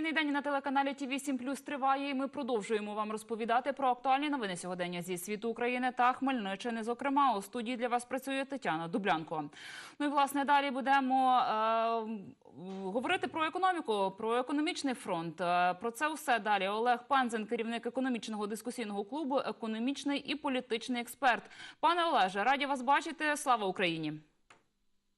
Інформаційний день на телеканалі ТІВІ 7 Плюс триває. І ми продовжуємо вам розповідати про актуальні новини сьогодення зі світу України та Хмельниччини. Зокрема, у студії для вас працює Тетяна Дублянко. Ну і власне далі будемо е, говорити про економіку, про економічний фронт. Е, Про це все далі. Олег Панзен, керівник економічного дискусійного клубу, економічний і політичний експерт. Пане Олеже, раді вас бачити. Слава Україні!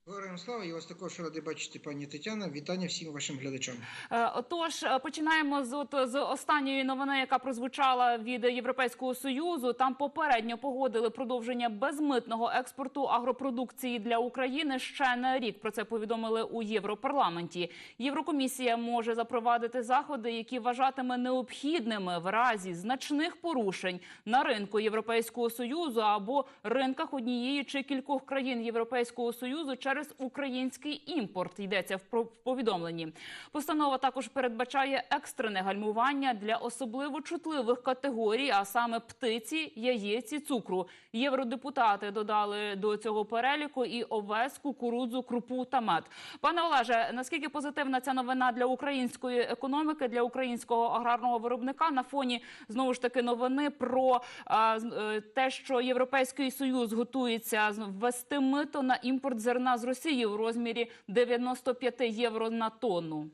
Героям слава, я вас також радий бачити, пані Тетяна. Вітання всім вашим глядачам. Е, Отож, е, починаємо з, от, з останньої новини, яка прозвучала від Європейського союзу. Там попередньо погодили продовження безмитного експорту агропродукції для України ще на рік. Про це повідомили у Європарламенті. Єврокомісія може запровадити заходи, які вважатиме необхідними в разі значних порушень на ринку Європейського союзу або ринках однієї чи кількох країн Європейського союзу через український імпорт. Йдеться в повідомленні. Постанова також передбачає екстрене гальмування для особливо чутливих категорій, а саме птиці, яєць і цукру. Євродепутати додали до цього переліку і овес, кукурудзу, крупу та мед. Пане Олеже, наскільки позитивна ця новина для української економіки, для українського аграрного виробника на фоні знову ж таки новини про е, те, що Європейський союз готується ввести мито на імпорт зерна з Росії у розмірі 95 євро на тонну.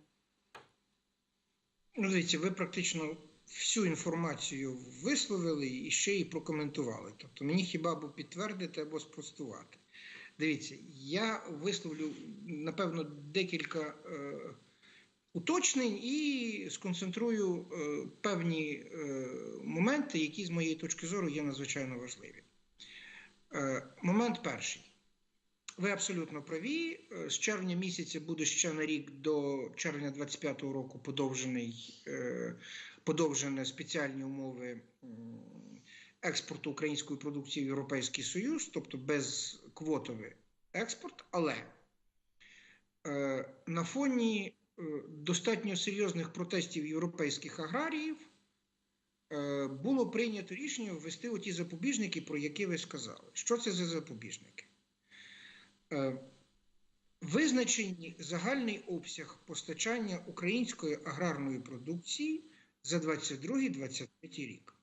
Ну, дивіться, ви практично всю інформацію висловили і ще й прокоментували. Тобто мені хіба або підтвердити, або спростувати. Дивіться, я висловлю, напевно, декілька е, уточнень і сконцентрую е, певні е, моменти, які, з моєї точки зору, є надзвичайно важливі. Е, момент перший. Ви абсолютно праві. Е, З червня місяця буде ще на рік до червня 25-го року подовжений, е, подовжені спеціальні умови експорту української продукції в Європейський Союз, тобто безквотовий експорт. Але е, на фоні достатньо серйозних протестів європейських аграріїв було прийнято рішення ввести оті запобіжники, про які ви сказали. Що це за запобіжники? Е, Визначені загальний обсяг постачання української аграрної продукції за 22-23 рік.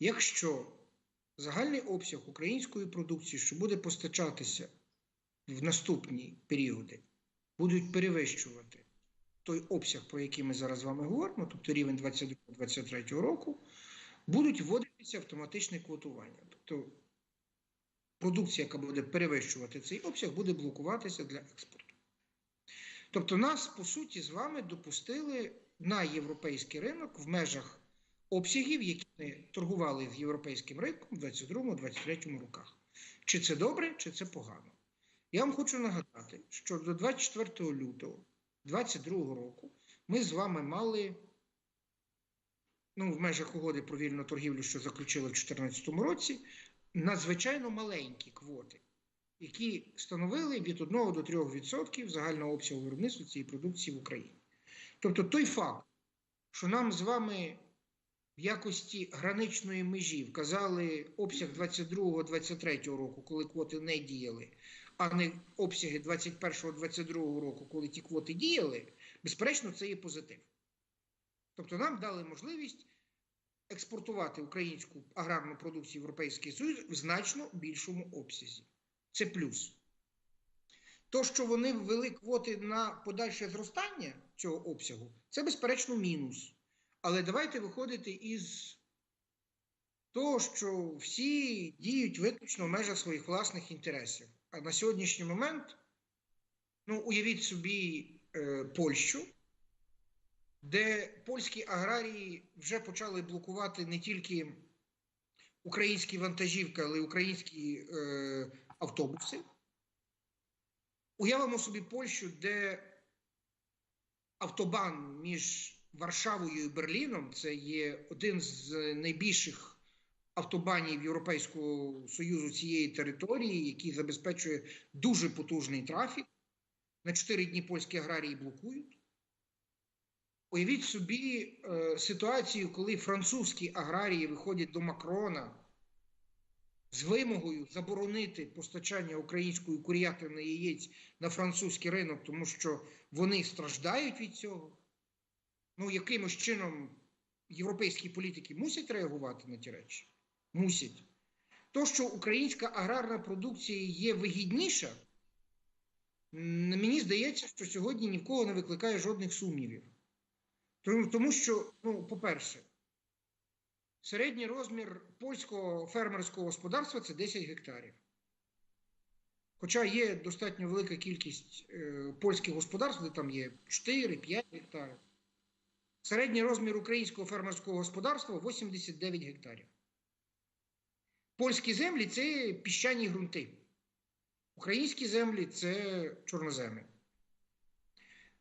Якщо загальний обсяг української продукції, що буде постачатися в наступні періоди, будуть перевищувати той обсяг, про який ми зараз з вами говоримо, тобто рівень 22-23 року, будуть вводитися автоматичне квотування. Тобто продукція, яка буде перевищувати цей обсяг, буде блокуватися для експорту. Тобто, нас, по суті, з вами допустили на європейський ринок в межах обсягів, які ми торгували з європейським ринком в 22-23 роках. Чи це добре, чи це погано. Я вам хочу нагадати, що до 24 лютого 2022 року ми з вами мали ну, в межах угоди про вільну торгівлю, що заключили в 2014 році, надзвичайно маленькі квоти, які становили від 1 до 3% загального обсягу виробництва цієї продукції в Україні. Тобто той факт, що нам з вами в якості граничної межі вказали обсяг 22-23 року, коли квоти не діяли, а не обсяги 21-22 року, коли ті квоти діяли, безперечно, це є позитив. Тобто нам дали можливість експортувати українську аграрну продукцію в Європейський Союз в значно більшому обсязі. Це плюс. То, що вони ввели квоти на подальше зростання цього обсягу, це безперечно мінус. Але давайте виходити із того, що всі діють виключно в межах своїх власних інтересів. А на сьогоднішній момент, ну, уявіть собі е, Польщу, де польські аграрії вже почали блокувати не тільки українські вантажівки, але й українські е, автобуси. Уявимо собі Польщу, де автобан між Варшавою і Берліном це є один з найбільших автобанів Європейського Союзу цієї території, який забезпечує дуже потужний трафік. На 4 дні польські аграрії блокують. Уявіть собі е, ситуацію, коли французькі аграрії виходять до Макрона з вимогою заборонити постачання української курятини яєць на французький ринок, тому що вони страждають від цього. ну, якимось чином європейські політики мусять реагувати на ті речі? Мусять. То, що українська аграрна продукція є вигідніша, мені здається, що сьогодні ні в кого не викликає жодних сумнівів. Тому, що, ну, по-перше, середній розмір польського фермерського господарства це 10 гектарів. Хоча є достатньо велика кількість е, польських господарств, де там є 4-5 гектарів. Середній розмір українського фермерського господарства 89 гектарів. Польські землі це піщані ґрунти. Українські землі це чорноземи.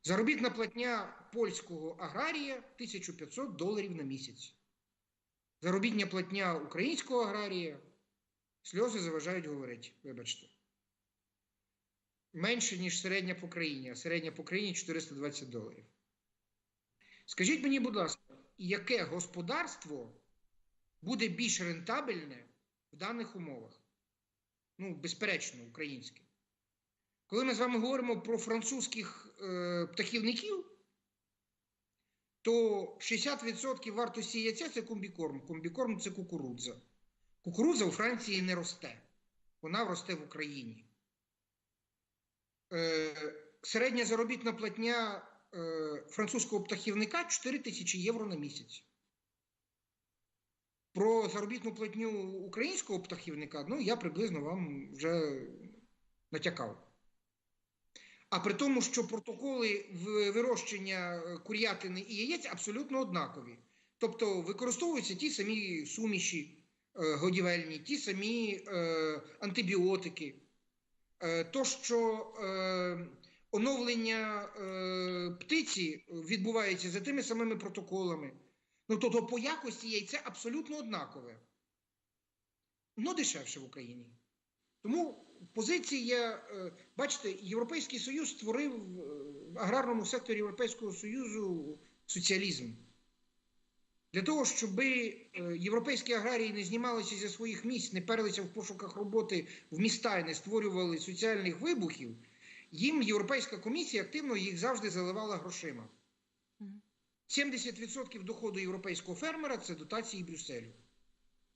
Заробітна платня польського аграрія 1500 доларів на місяць. Заробітня платня українського аграрія сльози заважають говорити, вибачте. Менше, ніж середня по країні, а середня по країні 420 доларів. Скажіть мені, будь ласка, яке господарство буде більш рентабельне в даних умовах? Ну, безперечно, українське. Коли ми з вами говоримо про французьких е, птахівників, то 60% вартості яйця це комбікорм. Комбікорм це кукурудза. Кукурудза у Франції не росте. Вона росте в Україні. Е, середня заробітна платня е, французького птахівника 4 тисячі євро на місяць. Про заробітну платню українського птахівника, ну, я приблизно вам вже натякав. А при тому, що протоколи вирощення е, курятини і яєць абсолютно однакові. Тобто використовуються ті самі суміші е, годівельні, ті самі е, антибіотики. Е, то, що е, оновлення е, птиці відбувається за тими самими протоколами. Ну, тобто по якості яйце абсолютно однакове. Ну, дешевше в Україні. Тому позиція, е, бачите, Європейський Союз створив е, в аграрному секторі Європейського Союзу соціалізм. Для того, щоб європейські аграрії не знімалися зі своїх місць, не перлися в пошуках роботи в міста і не створювали соціальних вибухів, їм Європейська комісія активно їх завжди заливала грошима. 70% доходу європейського фермера це дотації Брюсселю.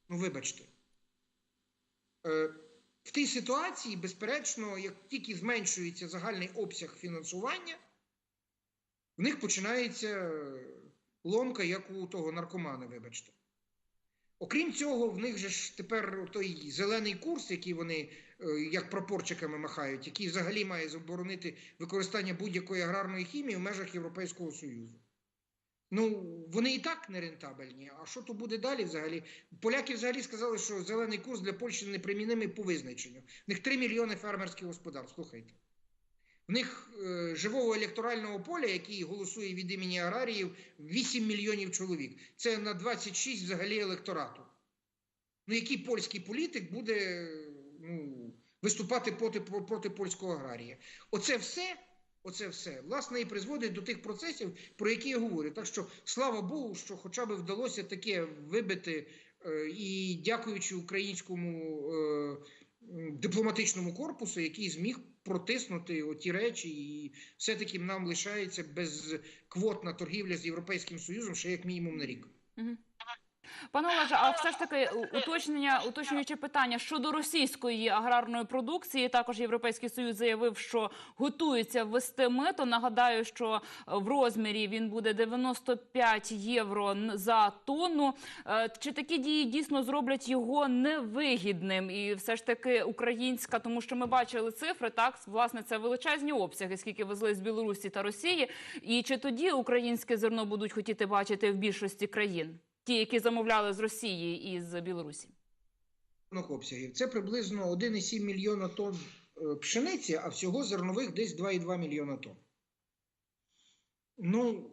Ну, вибачте. Тій ситуації, безперечно, як тільки зменшується загальний обсяг фінансування, в них починається ломка, як у того наркомана, вибачте. Окрім цього, в них же ж тепер той зелений курс, який вони е, як прапорчиками махають, який взагалі має заборонити використання будь-якої аграрної хімії в межах Європейського Союзу. Ну, вони і так не рентабельні. А що то буде далі взагалі? Поляки взагалі сказали, що зелений курс для Польщі непримінимий по визначенню. В них 3 мільйони фермерських господарств. Слухайте. В них е, живого електорального поля, який голосує від імені аграріїв, 8 мільйонів чоловік. Це на 26 взагалі електорату. Ну, який польський політик буде ну, виступати проти, проти польського аграрія? Оце все Оце все власне і призводить до тих процесів, про які я говорю. Так що слава Богу, що хоча б вдалося таке вибити, е, і дякуючи українському е, дипломатичному корпусу, який зміг протиснути оті речі, і все-таки нам лишається безквотна торгівля з Європейським Союзом ще як мінімум на рік. Пане Олеже, а все ж таки уточнення, уточнюючи питання щодо російської аграрної продукції, також Європейський Союз заявив, що готується ввести мито. Нагадаю, що е, в розмірі він буде 95 євро за тонну. Е, Чи такі дії дійсно зроблять його невигідним? І все ж таки українська, тому що ми бачили цифри, так власне це величезні обсяги, скільки везли з Білорусі та Росії. І чи тоді українське зерно будуть хотіти бачити в більшості країн? Ті, які замовляли з Росії і з Білорусі. обсягів. Це приблизно 1,7 мільйона тонн е, пшениці, а всього зернових десь 2,2 мільйона тонн. Ну,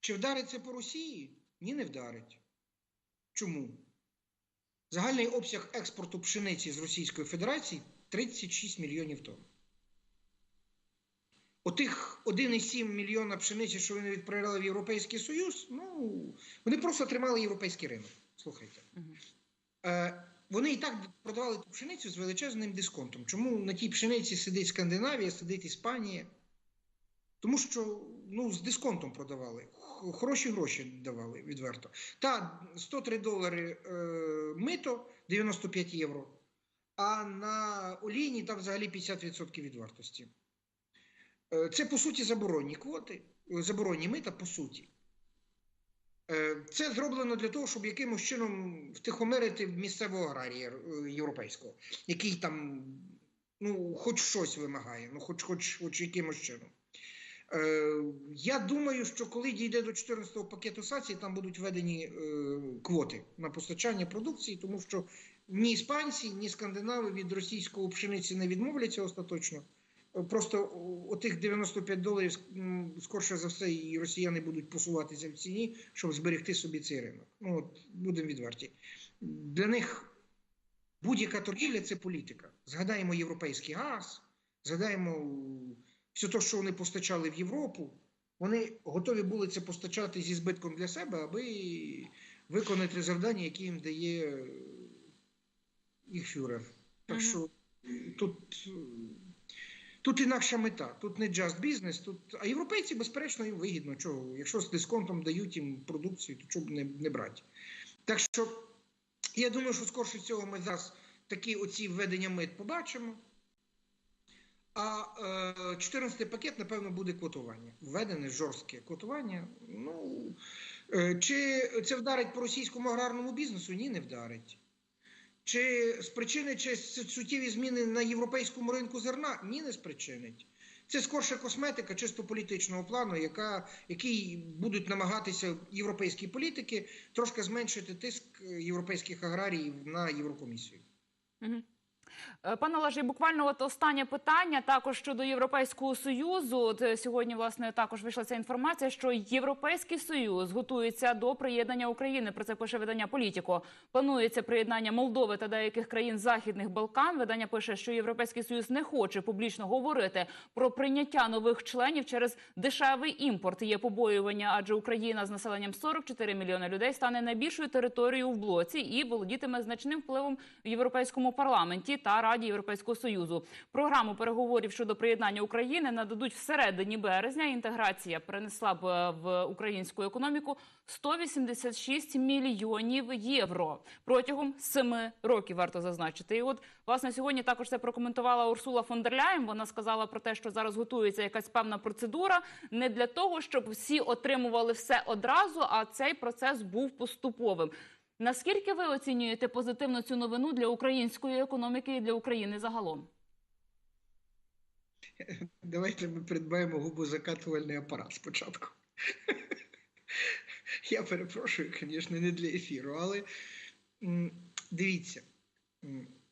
чи вдарить це по Росії? Ні, не вдарить. Чому? Загальний обсяг експорту пшениці з Російської Федерації 36 мільйонів тонн. Отих 1,7 мільйона пшениці, що вони відправляли в Європейський Союз, ну, вони просто тримали європейський ринок. Слухайте. Е, вони і так продавали ту пшеницю з величезним дисконтом. Чому на тій пшениці сидить Скандинавія, сидить Іспанія? Тому що ну, з дисконтом продавали. Хороші гроші давали відверто. Та 103 долари е, мито, 95 євро. А на олійні там взагалі 50% від вартості. Е, Це по суті заборонні квоти, е, заборонні мита по суті. Е, Це зроблено для того, щоб якимось чином втихомирити місцевого аграрія європейського, який там ну, хоч щось вимагає, ну хоч, хоч, хоч якимось чином. Я думаю, що коли дійде до 14-го пакету санкцій, там будуть введені квоти на постачання продукції, тому що ні іспанці, ні скандинави від російської пшениці не відмовляться остаточно. Просто отих 95 доларів скорше за все, і росіяни будуть посуватися в ціні, щоб зберегти собі цей ринок. Ну от будемо відверті. Для них будь-яка торгівля це політика. Згадаємо європейський газ, згадаємо все те, що вони постачали в Європу. Вони готові були це постачати зі збитком для себе, аби виконати завдання, які їм дає е, їх фюрер. Так що тут, тут інакша мета. Тут не just business, тут... а європейці, безперечно, їм вигідно. Чого? Якщо з дисконтом дають їм продукцію, то чого б не, не брати. Так що я думаю, що скорше всього ми зараз такі оці введення мит побачимо. А е, 14 пакет, напевно, буде квотування. Введене жорстке квотування. Ну, е, чи це вдарить по російському аграрному бізнесу? Ні, не вдарить. Чи спричинить чи суттєві зміни на європейському ринку зерна? Ні, не спричинить. Це скорше косметика чисто політичного плану, яка, який будуть намагатися європейські політики трошки зменшити тиск е, європейських аграріїв на Єврокомісію. Мгм. Е, Пане Олеже, буквально от останнє питання також щодо Європейського Союзу. От е, сьогодні, власне, також вийшла ця інформація, що Європейський Союз готується до приєднання України. Про це пише видання Політіко. Планується приєднання Молдови та деяких країн Західних Балкан. Видання пише, що Європейський Союз не хоче публічно говорити про прийняття нових членів через дешевий імпорт. Є побоювання, адже Україна з населенням 44 мільйони людей стане найбільшою територією в блоці і володітиме значним впливом в європейському парламенті та Раді Європейського союзу. Програму переговорів щодо приєднання України нададуть всередині березня. Інтеграція принесла б е, в українську економіку 186 мільйонів євро протягом семи років. Варто зазначити. І от власне сьогодні також це прокоментувала Урсула фон дер Ляєн. Вона сказала про те, що зараз готується якась певна процедура не для того, щоб всі отримували все одразу, а цей процес був поступовим. Наскільки ви оцінюєте позитивно цю новину для української економіки і для України загалом? Давайте ми придбаємо губозакатувальний апарат спочатку. Я перепрошую, звісно, не для ефіру, але дивіться,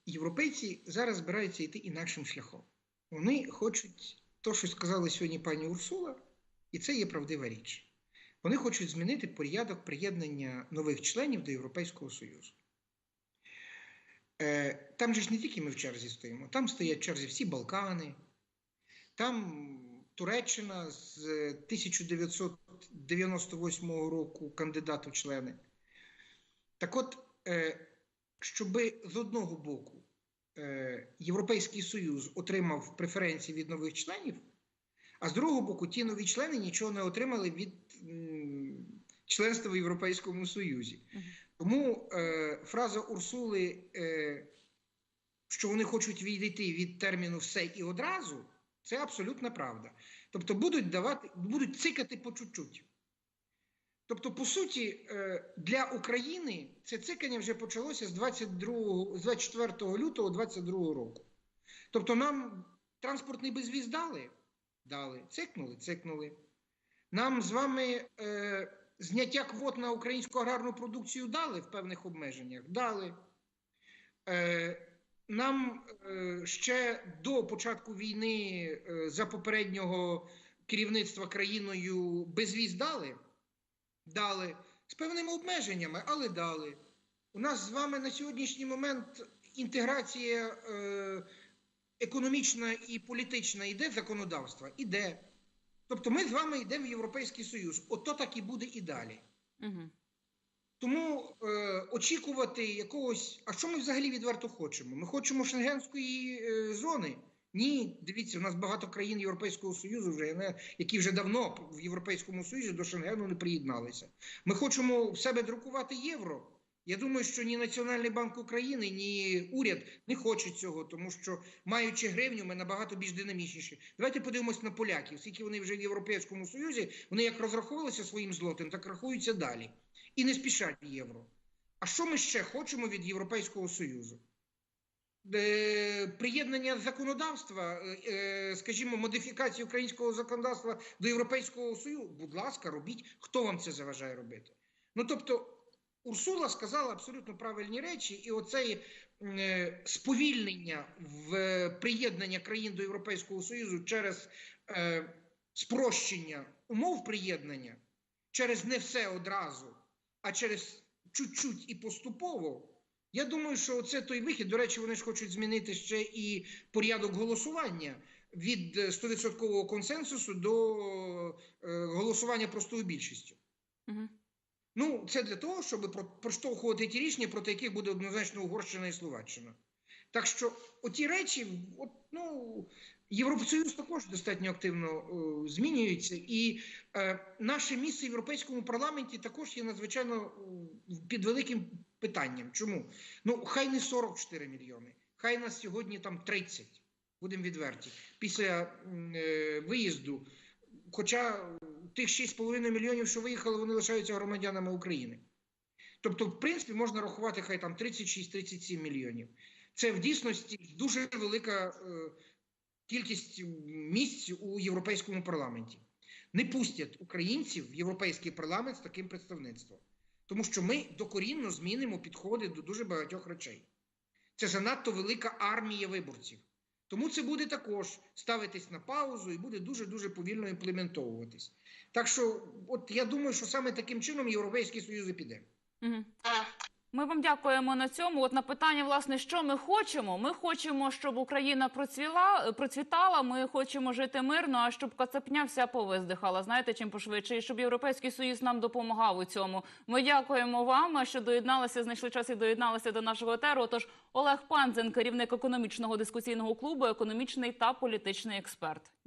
європейці зараз збираються йти інакшим шляхом. Вони хочуть то, що сказала сьогодні пані Урсула, і це є правдива річ. Вони хочуть змінити порядок приєднання нових членів до Європейського Союзу. Е, Там же ж не тільки ми в черзі стоїмо, там стоять в черзі всі Балкани, там Туреччина з 1998 року кандидат у члени. Так от, е, щоб з одного боку е, Європейський Союз отримав преференції від нових членів, а з другого боку, ті нові члени нічого не отримали від членства в Європейському Союзі. Тому е, фраза Урсули, е, що вони хочуть відійти від терміну все і одразу, це абсолютна правда. Тобто будуть давати, будуть цикати по чуть-чуть. Тобто, по суті, е, для України це цикання вже почалося з 22, з 24 лютого 2022 року. Тобто, нам транспортний безвіз дали? Дали. Цикнули, цикнули. Нам з вами е, зняття квот на українську аграрну продукцію дали в певних обмеженнях? Дали. Е, нам е, ще до початку війни е, за попереднього керівництва країною безвіз дали? Дали. З певними обмеженнями, але дали. У нас з вами на сьогоднішній момент інтеграція е, економічна і політична йде законодавства? Іде. Тобто ми з вами йдемо в Європейський Союз. Ото так і буде і далі. Угу. Тому е, очікувати якогось. А що ми взагалі відверто хочемо? Ми хочемо шенгенської е, зони. Ні, дивіться, у нас багато країн Європейського Союзу, вже які вже давно в Європейському Союзі до Шенгену не приєдналися. Ми хочемо в себе друкувати євро. Я думаю, що ні Національний банк України, ні уряд не хочуть цього, тому що маючи гривню, ми набагато більш динамічніші. Давайте подивимось на поляків. Скільки вони вже в Європейському Союзі, вони як розраховувалися своїм злотим, так рахуються далі. І не спішать в євро. А що ми ще хочемо від Європейського Союзу? Е, Приєднання законодавства, е, е, скажімо, модифікації українського законодавства до Європейського Союзу, будь ласка, робіть, хто вам це заважає робити. Ну тобто, Урсула сказала абсолютно правильні речі, і оце е, сповільнення в е, приєднання країн до Європейського Союзу через е, спрощення умов приєднання, через не все одразу, а через чуть-чуть і поступово. Я думаю, що це той вихід. До речі, вони ж хочуть змінити ще і порядок голосування від е, 100% консенсусу до голосування простою більшістю. Мгм. Ну, це для того, щоб про- проштовхувати ті рішення, проти яких буде однозначно Угорщина і Словаччина. Так що оті речі, от, ну, Євросоюз також достатньо активно е, змінюється, і е, наше місце в Європейському парламенті також є надзвичайно е, під великим питанням. Чому? Ну, хай не 44 мільйони, хай нас сьогодні там 30, будемо відверті, після е, виїзду. Хоча тих 6,5 мільйонів, що виїхали, вони лишаються громадянами України. Тобто, в принципі, можна рахувати хай там 36-37 мільйонів. Це в дійсності дуже велика е, кількість місць у європейському парламенті. Не пустять українців в європейський парламент з таким представництвом, тому що ми докорінно змінимо підходи до дуже багатьох речей. Це занадто велика армія виборців. Тому це буде також ставитись на паузу і буде дуже дуже повільно імплементовуватись. Так що, от я думаю, що саме таким чином Європейський Союз і піде. Мгм. Ми вам дякуємо на цьому. От на питання, власне, що ми хочемо. Ми хочемо, щоб Україна процвіла, процвітала. Ми хочемо жити мирно, а щоб кацапня вся повиздихала. Знаєте, чим пошвидше, і щоб Європейський Союз нам допомагав у цьому. Ми дякуємо вам, що доєдналися, знайшли час і доєдналися до нашого етеру. Тож Олег Панзен, керівник економічного дискусійного клубу, економічний та політичний експерт.